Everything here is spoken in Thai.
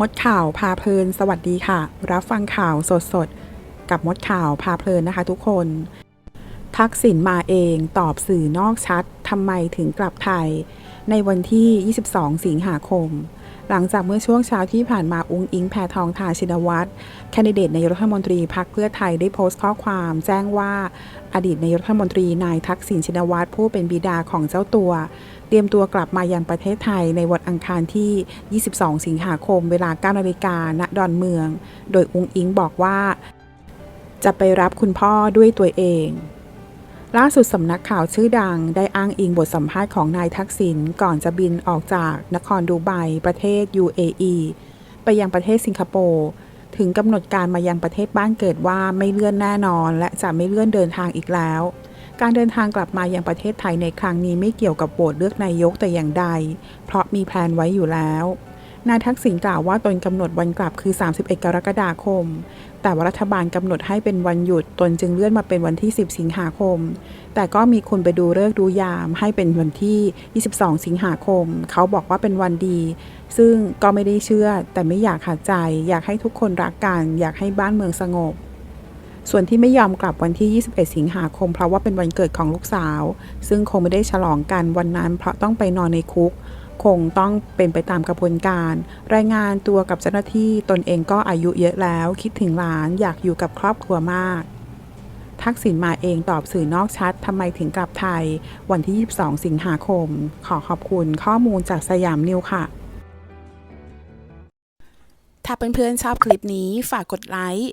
มดข่าวพาเพลิน สวัสดีค่ะ รับฟังข่าวสดๆกับมดข่าวพาเพลินนะคะทุกคน ทักษิณมาเองตอบสื่อนอกชัดทำไมถึงกลับไทย ในวันที่ 22 สิงหาคม หลังจากเมื่อช่วงเช้าที่ผ่านมาอุ้งอิงแพทองทานชินวัตรแคนดิเดตนายกรัฐมนตรีพรรคเพื่อไทยได้โพสต์ข้อความแจ้งว่าอดีตนายกรัฐมนตรีนายทักษิณชินวัตรผู้เป็นบิดาของเจ้าตัว เตรียมตัวกลับมายังประเทศไทยในวันอังคารที่ 22 สิงหาคม เวลา 9 นาฬิกาณดอนเมือง โดยอุงอิงบอกว่า จะไปรับคุณพ่อด้วยตัวเอง ล่าสุดสำนักข่าวชื่อดังได้อ้างอิงบทสัมภาษณ์ของนายทักษิณก่อนจะบินออกจากนครดูไบประเทศ UAE ไปยังประเทศสิงคโปร์ถึงกำหนดการมายังประเทศบ้านเกิดว่าไม่เลื่อนแน่นอน และจะไม่เลื่อนเดินทางอีกแล้ว การเดินทางกลับมายังประเทศไทยในครั้งนี้ไม่เกี่ยวกับโหวตเลือกนายกแต่อย่างใด เพราะมีแพลนไว้อยู่แล้ว นายทักษิณกล่าวว่าตนกำหนดวันกลับคือ 31 กรกฎาคม แต่ว่ารัฐบาลกำหนดให้เป็นวันหยุดตนจึงเลื่อนมาเป็นวันที่ 10 สิงหาคม แต่ก็มีคนไปดูเลิกดูยามให้เป็นวันที่ 22 สิงหาคม เขาบอกว่าเป็นวันดี ซึ่งก็ไม่ได้เชื่อแต่ไม่อยากขาดใจ อยากให้ทุกคนรักกัน อยากให้บ้านเมืองสงบ ส่วนที่ไม่ยอมกลับวันที่ 21 สิงหาคม เพราะว่าเป็นวันเกิดของลูกสาว ซึ่งคงไม่ได้ฉลองกันวันนั้น เพราะต้องไปนอนในคุก คงต้องเป็นไปตามกระบวนการ รายงานตัวกับเจ้าหน้าที่ตนเองก็อายุเยอะแล้ว คิดถึงหลานอยากอยู่กับครอบครัวมากทักษิณมาเองตอบสื่อนอกชัดทำไมถึงกลับไทย วันที่ 22 สิงหาคม ขอขอบคุณข้อมูลจากสยามนิวค่ะ ถ้าเพื่อนๆชอบคลิปนี้ฝากกดไลค์